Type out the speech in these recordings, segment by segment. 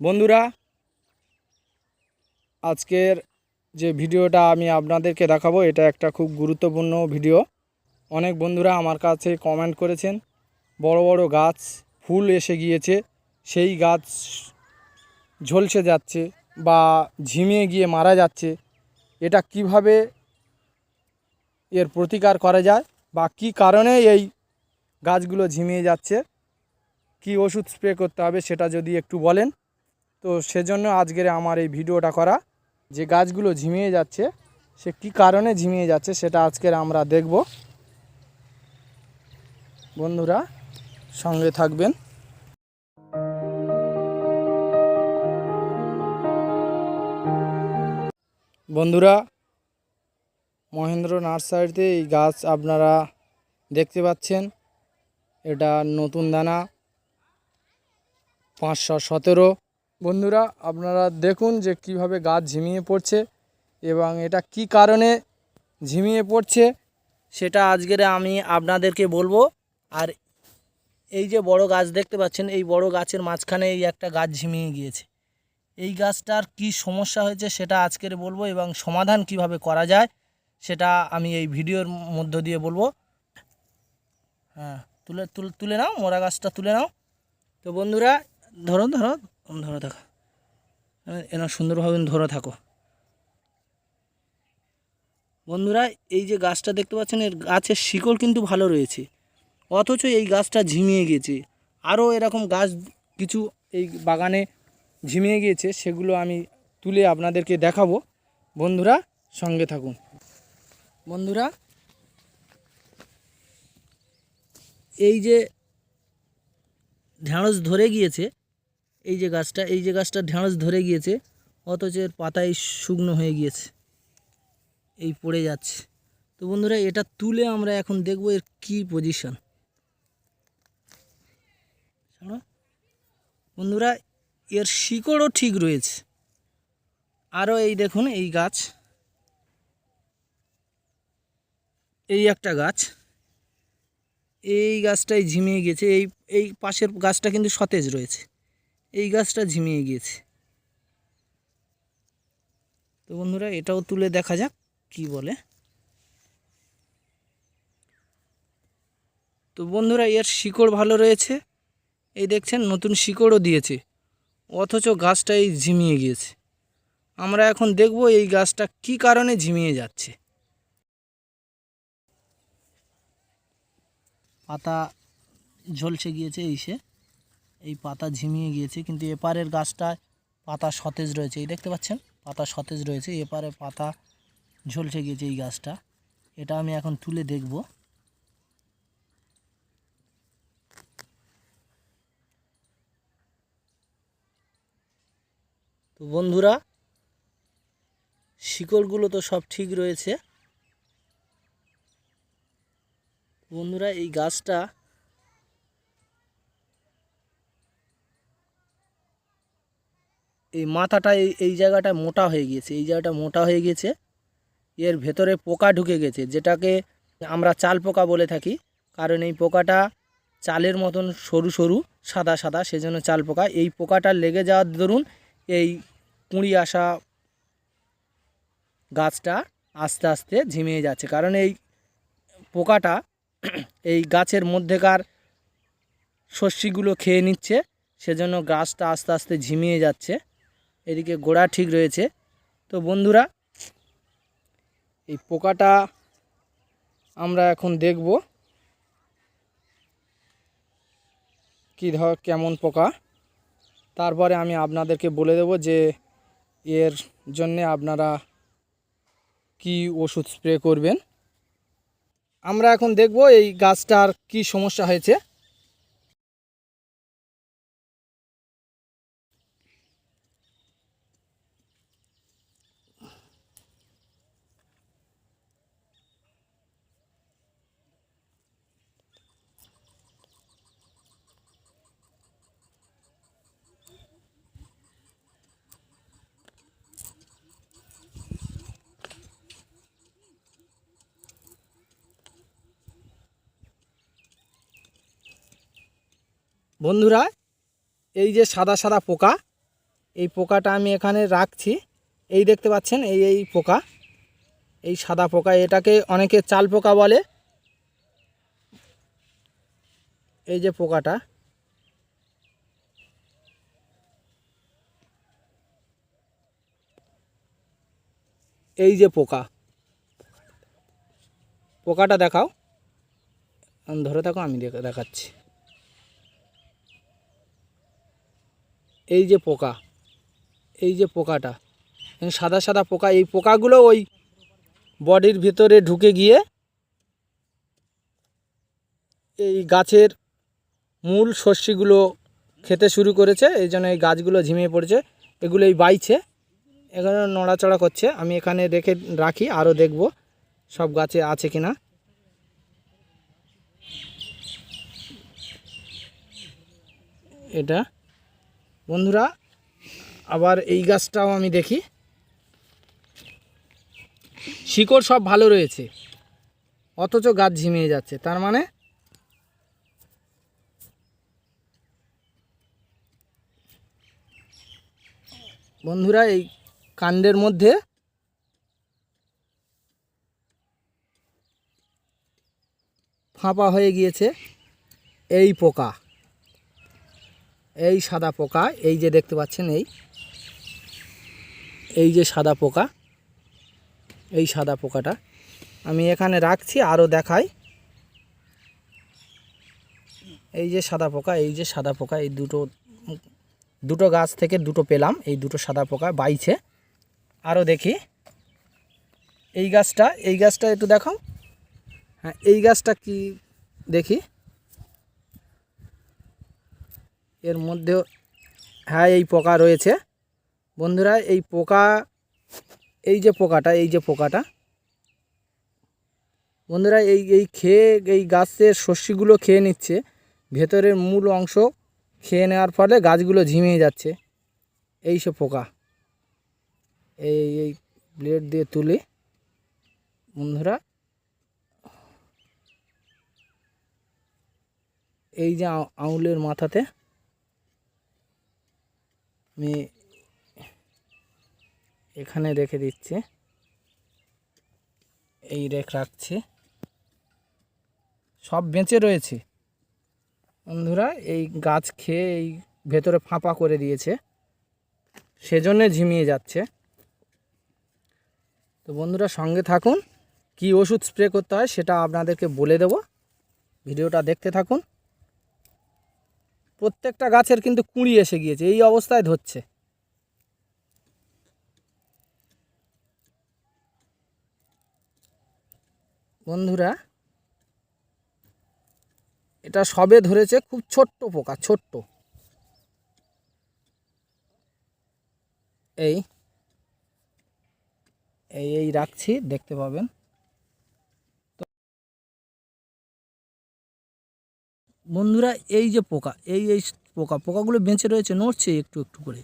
বন্ধুরা, আজকের যে ভিডিওটা আমি আপনাদেরকে দেখাবো, এটা একটা খুব গুরুত্বপূর্ণ ভিডিও। অনেক বন্ধুরা আমার কাছে কমেন্ট করেছেন, বড় বড় গাছ, ফুল এসে গিয়েছে, সেই গাছ ঝলসে যাচ্ছে বা ঝিমিয়ে গিয়ে মারা যাচ্ছে, এটা কীভাবে এর প্রতিকার করা যায় বা কি কারণে এই গাছগুলো ঝিমিয়ে যাচ্ছে, কি ওষুধ স্প্রে করতে হবে সেটা যদি একটু বলেন। তো সেজন্য আজকের আমার এই ভিডিওটা করা, যে গাছগুলো ঝিমিয়ে যাচ্ছে, সে কি কারণে ঝিমিয়ে যাচ্ছে সেটা আজকের আমরা দেখব। বন্ধুরা, সঙ্গে থাকবেন। বন্ধুরা, মহেন্দ্র নার্সারিতে এই গাছ আপনারা দেখতে পাচ্ছেন। এটা নতুন দানা, পাঁচশো সতেরো। বন্ধুরা, আপনারা দেখুন যে কীভাবে গাছ ঝিমিয়ে পড়ছে এবং এটা কি কারণে ঝিমিয়ে পড়ছে, সেটা আজকের আমি আপনাদেরকে বলব। আর এই যে বড় গাছ দেখতে পাচ্ছেন, এই বড় গাছের মাঝখানে এই একটা গাছ ঝিমিয়ে গিয়েছে। এই গাছটার কি সমস্যা হয়েছে সেটা আজকের বলব এবং সমাধান কীভাবে করা যায় সেটা আমি এই ভিডিওর মধ্য দিয়ে বলব। হ্যাঁ তুলে তুলে নাও, মোরা গাছটা তুলে নাও। তো বন্ধুরা ধরো ধরো ধরো থাকো এনা সুন্দরভাবে ধরে থাকো। বন্ধুরা, এই যে গাছটা দেখতে পাচ্ছেন, এর গাছের শিকড় কিন্তু ভালো রয়েছে। অথচ এই গাছটা ঝিমিয়ে গিয়েছে। আরও এরকম গাছ কিছু এই বাগানে ঝিমিয়ে গিয়েছে, সেগুলো আমি তুলে আপনাদেরকে দেখাবো। বন্ধুরা, সঙ্গে থাকুন। বন্ধুরা, এই যে ঢ্যাঁড়স ধরে গিয়েছে এই যে গাছটা, এই যে গাছটা ঢেঁড়স ধরে গিয়েছে, অথচ এর পাতায় শুকনো হয়ে গিয়েছে। এই পড়ে যাচ্ছে। তো বন্ধুরা, এটা তুলে আমরা এখন দেখব এর কি পজিশন বন্ধুরা, এর শিকড়ও ঠিক রয়েছে। আরও এই দেখুন, এই গাছ। এই একটা গাছ। এই গাছটাই ঝিমিয়ে গেছে এই এই পাশের গাছটা কিন্তু সতেজ রয়েছে। এই গাছটা ঝিমিয়ে গিয়েছে। তো বন্ধুরা, এটাও তুলে দেখা যাক কি বলে। তো বন্ধুরা, এর শিকড় ভালো রয়েছে। এই দেখছেন, নতুন শিকড়ও দিয়েছে। অথচ গাছটা এই ঝিমিয়ে গিয়েছে। আমরা এখন দেখব এই গাছটা কি কারণে ঝিমিয়ে যাচ্ছে। পাতা ঝলসে গিয়েছে এই সে। এই পাতা ঝিমিয়ে গিয়েছে, কিন্তু এপারের গাছটায় পাতা সতেজ রয়েছে। এই দেখতে পাচ্ছেন? পাতা সতেজ রয়েছে, এপারে পাতা ঝলসে গিয়েছে এই গাছটা। এটা আমি এখন তুলে দেখব। তো বন্ধুরা, শিকড়গুলো তো সব ঠিক রয়েছে। বন্ধুরা, এই গাছটা এই মাথাটা এই এই জায়গাটা মোটা হয়ে গিয়েছে, এই জায়গাটা মোটা হয়ে গিয়েছে, এর ভেতরে পোকা ঢুকে গেছে, যেটাকে আমরা চাল পোকা বলে থাকি, কারণ এই পোকাটা চালের মতন সরু সরু, সাদা সাদা, সেজন্য চাল পোকা। এই পোকাটা লেগে যাওয়ার দরুন এই কুঁড়ি আসা গাছটা আস্তে আস্তে ঝিমিয়ে যাচ্ছে, কারণ এই পোকাটা এই গাছের মধ্যেকার শস্যগুলো খেয়ে নিচ্ছে, সেজন্য গাছটা আস্তে আস্তে ঝিমিয়ে যাচ্ছে। এদিকে গোড়া ঠিক রয়েছে। তো বন্ধুরা, এই পোকাটা আমরা এখন দেখব কী ধর কেমন পোকা। তারপরে আমি আপনাদেরকে বলে দেব যে এর জন্যে আপনারা কি ওষুধ স্প্রে করবেন। আমরা এখন দেখব এই গাছটার কি সমস্যা হয়েছে। বন্ধুরা, এই যে সাদা সাদা পোকা, এই পোকাটা আমি এখানে রাখছি। এই দেখতে পাচ্ছেন, এই এই পোকা, এই সাদা পোকা, এটাকে অনেকে চাল পোকা বলে। এই যে পোকাটা, এই যে পোকা, পোকাটা দেখাও। ধরে থাকো, আমি দেখাচ্ছি। এই যে পোকা, এই যে পোকাটা সাদা সাদা পোকা, এই পোকাগুলো ওই বডির ভিতরে ঢুকে গিয়ে এই গাছের মূল শস্যগুলো খেতে শুরু করেছে, এই জন্য এই গাছগুলো ঝিমিয়ে পড়েছে এগুলো এই বাইছে, এখানে নড়াচড়া করছে, আমি এখানে রেখে রাখি, আরও দেখব সব গাছে আছে কিনা এটা বন্ধুরা, আবার এই গাছটাও আমি দেখি। শিকড় সব ভালো রয়েছে, অথচ গাছ ঝিমিয়ে যাচ্ছে, তার মানে বন্ধুরা, এই কাণ্ডের মধ্যে ফাঁপা হয়ে গিয়েছে এই পোকা। এই সাদা পোকা, এই যে দেখতে পাচ্ছেন এই এই যে সাদা পোকা, এই সাদা পোকাটা। আমি এখানে রাখছি, আরও দেখাই। এই যে সাদা পোকা, এই যে সাদা পোকা, এই দুটো দুটো গাছ থেকে দুটো পেলাম, এই দুটো সাদা পোকা বাইছে। আরও দেখি। এই গাছটা এই গাছটা একটু দেখাও। হ্যাঁ এই গাছটা কি দেখি? এর মধ্যেও হ্যাঁ এই পোকা রয়েছে। বন্ধুরা, এই পোকা, এই যে পোকাটা, এই যে পোকাটা, বন্ধুরা, এই এই খেয়ে, এই গাছের শস্যগুলো খেয়ে নিচ্ছে। ভেতরের মূল অংশ খেয়ে নেওয়ার ফলে গাছগুলো ঝিমিয়ে যাচ্ছে। এই সব পোকা, এই এই ব্লেড দিয়ে তুলে, বন্ধুরা, এই যে আ- আঙুলের মাথাতে আমি এখানে রেখে দিচ্ছি। এই রেখ রাখছি। সব বেঁচে রয়েছে। বন্ধুরা, এই গাছ খেয়ে এই ভেতরে ফাঁপা করে দিয়েছে। সেজন্যে ঝিমিয়ে যাচ্ছে। তো বন্ধুরা, সঙ্গে থাকুন। কি ওষুধ স্প্রে করতে হয় সেটা আপনাদেরকে বলে দেব। ভিডিওটা দেখতে থাকুন। প্রত্যেকটা গাছের কিন্তু কুঁড়ি এসে গিয়েছে, এই অবস্থায় ধরছে। বন্ধুরা, এটা সবে ধরেছে খুব ছোট্ট পোকা, ছোট্ট। এই এই রাখছি, দেখতে পাবেন। বন্ধুরা, এই যে পোকা, এই এই পোকা, পোকাগুলো বেঁচে রয়েছে, নড়ছে একটু একটু করে।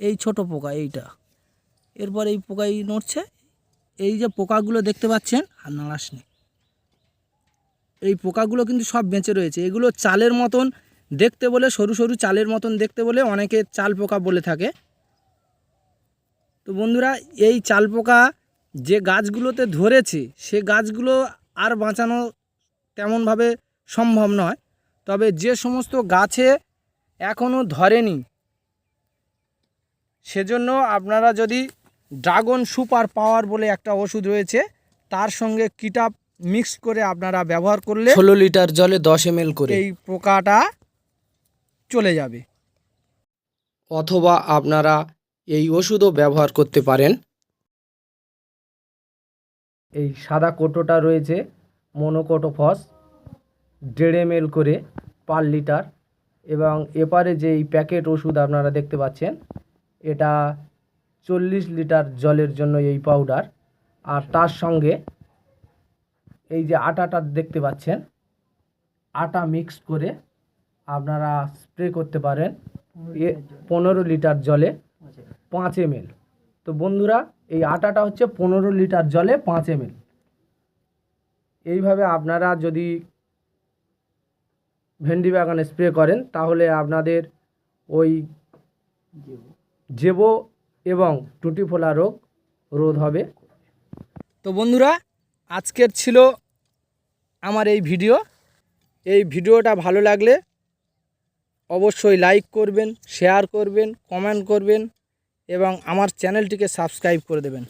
এই ছোট পোকা, এইটা। এরপর এই পোকাই নড়ছে। এই যে পোকাগুলো দেখতে পাচ্ছেন, আর নাড়াস নেই। এই পোকাগুলো কিন্তু সব বেঁচে রয়েছে। এগুলো চালের মতন দেখতে বলে, সরু সরু চালের মতন দেখতে বলে অনেকে চাল পোকা বলে থাকে। তো বন্ধুরা, এই চাল পোকা যে গাছগুলোতে ধরেছে, সে গাছগুলো আর বাঁচানো তেমনভাবে সম্ভব নয়। তবে যে সমস্ত গাছে এখনও ধরেনি সেজন্য আপনারা যদি ড্রাগন সুপার পাওয়ার বলে একটা ওষুধ রয়েছে তার সঙ্গে কিটাপ মিক্স করে আপনারা ব্যবহার করলে ষোলো লিটার জলে দশ এম করে। এই পোকাটা চলে যাবে। অথবা আপনারা এই ওষুধও ব্যবহার করতে পারেন। এই সাদা কোটোটা রয়েছে মনোকোটোফস। দেড় এম করে পার লিটার এবং এপারে যে এই প্যাকেট ওষুধ আপনারা দেখতে পাচ্ছেন, এটা চল্লিশ লিটার জলের জন্য এই পাউডার আর তার সঙ্গে এই যে আটাটা দেখতে পাচ্ছেন, আটা মিক্স করে আপনারা স্প্রে করতে পারেন পনেরো লিটার জলে পাঁচ এম তো বন্ধুরা, এই আটাটা হচ্ছে পনেরো লিটার জলে পাঁচ এম এইভাবে আপনারা যদি ভেন্ডি বাগানে স্প্রে করেন, তাহলে আপনাদের ওই জেবো এবং টুটি ফোলা রোগ রোধ হবে। তো বন্ধুরা, আজকের ছিল আমার এই ভিডিও। এই ভিডিওটা ভালো লাগলে অবশ্যই লাইক করবেন, শেয়ার করবেন, কমেন্ট করবেন এবং আমার চ্যানেলটিকে সাবস্ক্রাইব করে দেবেন।